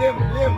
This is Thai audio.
ยิ้มยิ้ม